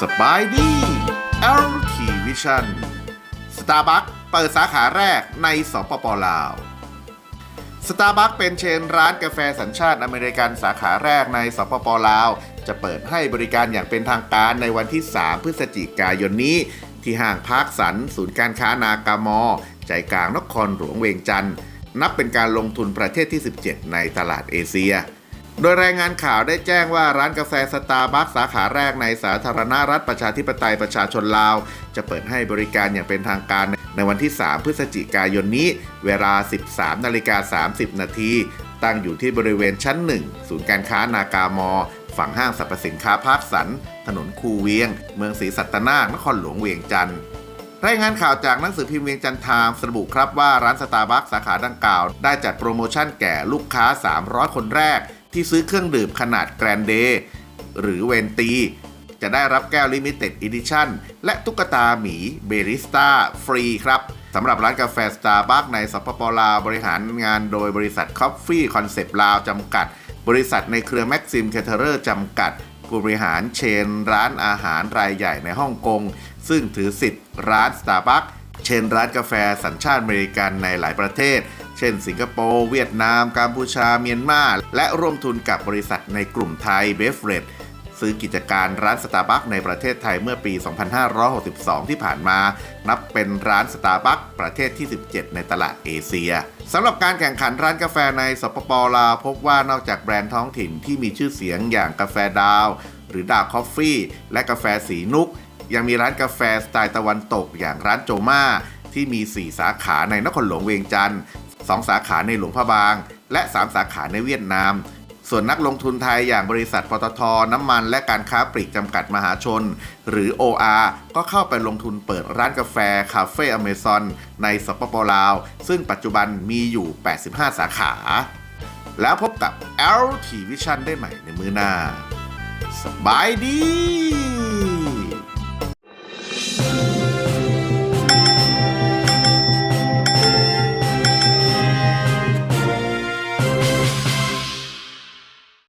สบายดี LT Vision Starbucks เปิดสาขาแรกในสปปลาว Starbucks เป็นเชนร้านกาแฟสัญชาติอเมริกันสาขาแรกในสปปลาว จะเปิดให้บริการอย่างเป็นทางการในวันที่ 3 พฤศจิกายนนี้ ที่ห้างพาร์คสัน ศูนย์การค้านากามอ ใจกลางนครหลวงเวียงจันทร์นับเป็นการลงทุนประเทศที่ 17 ในตลาดเอเชีย โดยรายงานข่าวได้แจ้งว่าร้านกาแฟสตาร์บัคสาขาแรกในสาธารณรัฐประชาธิปไตยประชาชนลาว จะเปิดให้บริการอย่างเป็นทางการในวันที่ 3 พฤศจิกายนนี้ เวลา 13นาฬิกา30 นาที ตั้งอยู่ที่บริเวณชั้น 1 ศูนย์การค้านากามอ ฝั่งห้างสรรพสินค้าภาคสัน ถนนคูเวียง เมืองศรีสัตนานครหลวงเวียงจันทร์รายงานข่าวจากหนังสือพิมพ์เวียงจันทร์ไทม์ระบุครับว่าร้านสตาร์บัคสาขาดังกล่าว ได้จัดโปรโมชั่นแก่ลูกค้า 300 คนแรก ที่ซื้อเครื่องดื่มขนาดแกรนเดย์หรือเวนตี จะได้รับแก้วลิมิเต็ดอีดิชั่นและตุ๊กตาหมีเบริสต้าฟรีครับสำหรับร้านกาแฟสตาร์บัคในสปปลาวบริหารงานโดยบริษัทคอฟฟี่คอนเซปต์ลาวจำกัด บริษัทในเครือแม็กซิมแคเทอร์จำกัด ผู้บริหารเชนร้านอาหารรายใหญ่ในฮ่องกง ซึ่งถือสิทธิ์ร้านสตาร์บัคเชนร้านกาแฟสัญชาติอเมริกันในหลายประเทศ เช่น สิงคโปร์ เวียดนาม กัมพูชา เมียนมา และร่วมทุนกับบริษัทในกลุ่มไทยเบฟเรด ซื้อกิจการร้านสตาร์บัคในประเทศไทยเมื่อปี 2562 ที่ผ่านมา นับเป็นร้านสตาร์บัคประเทศที่ 17 ในตลาดเอเชียสำหรับการแข่งขันร้านกาแฟในสปปลาวพบว่านอกจากแบรนด์ท้องถิ่นที่มีชื่อเสียงอย่างกาแฟดาว หรือดาวคอฟฟี่ และกาแฟสีนุก ยังมีร้านกาแฟสไตล์ตะวันตกอย่างร้านโจมาที่มี 4 สาขาในนครหลวงเวียงจันทร์2สาขาในหลวงพระบาง และ 3 สาขาในเวียดนาม ส่วนนักลงทุนไทยอย่างบริษัทปตทน้ำมัน และการค้าปลีกจำกัดมหาชน หรือ OR ก็เข้าไปลงทุนเปิดร้านกาแฟ คาเฟ่อเมซอนในสปปลาว ซึ่งปัจจุบันมีอยู่ 85 สาขา แล้วพบกับ LT Vision ได้ใหม่ในมือหน้า สบายดี